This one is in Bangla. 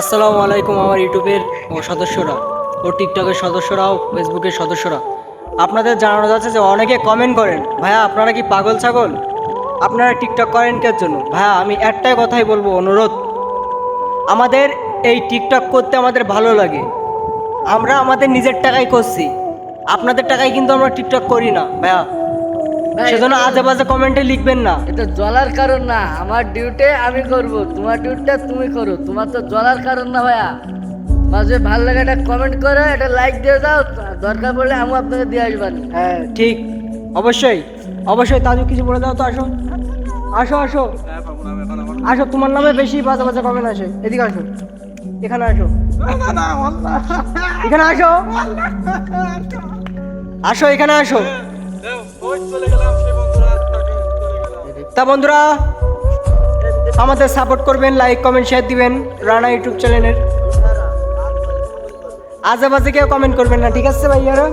আসসালামু আলাইকুম আমার ইউটিউবের সদস্যরা ও টিকটকের সদস্যরা ও ফেসবুকের সদস্যরা। আপনাদের জানানো যাচ্ছে যে অনেকে কমেন্ট করেন ভাইয়া আপনারা কি পাগল ছাগল? আপনারা টিকটক করেন কে জন্য? ভাইয়া আমি একটাই কথাই বলব অনুরোধ। আমাদের এই টিকটক করতে আমাদের ভালো লাগে। আমরা আমাদের নিজের টাকায় করছি। আপনাদের টাকায় কিন্তু আমরা টিকটক করি না ভাইয়া। ভাই, সেজন্য আজে বাজে কমেন্টে লিখবেন না। এটা জ্বলার কারণ না আমার ডিউটি আমি করব তোমার ডিউটিটা তুমি করো তোমার তো জ্বলার কারণ না ভাইয়া। যদি ভালো লাগে একটা কমেন্ট করে একটা লাইক দিয়ে দাও দরকার পড়লে আমি আপনাকে দিয়ে আসবানি হ্যাঁ ঠিক অবশ্যই অবশ্যই তাজু কিছু বলে দাও তো আসো। আসো আসো। আসো তোমার নামে বেশি বাজে বাজে কমেন্ট আসে। এদিকে আসো এখানে আসো। এখানে আসো। আসো এখানে আসো। তা বন্ধুরা, আমাদের সাপোর্ট করবেন লাইক কমেন্ট শেয়ার দিবেন রানা ইউটিউব চ্যানেলের আজে বাজে কেউ কমেন্ট করবেন না, ঠিক আছে ভাইয়ারা?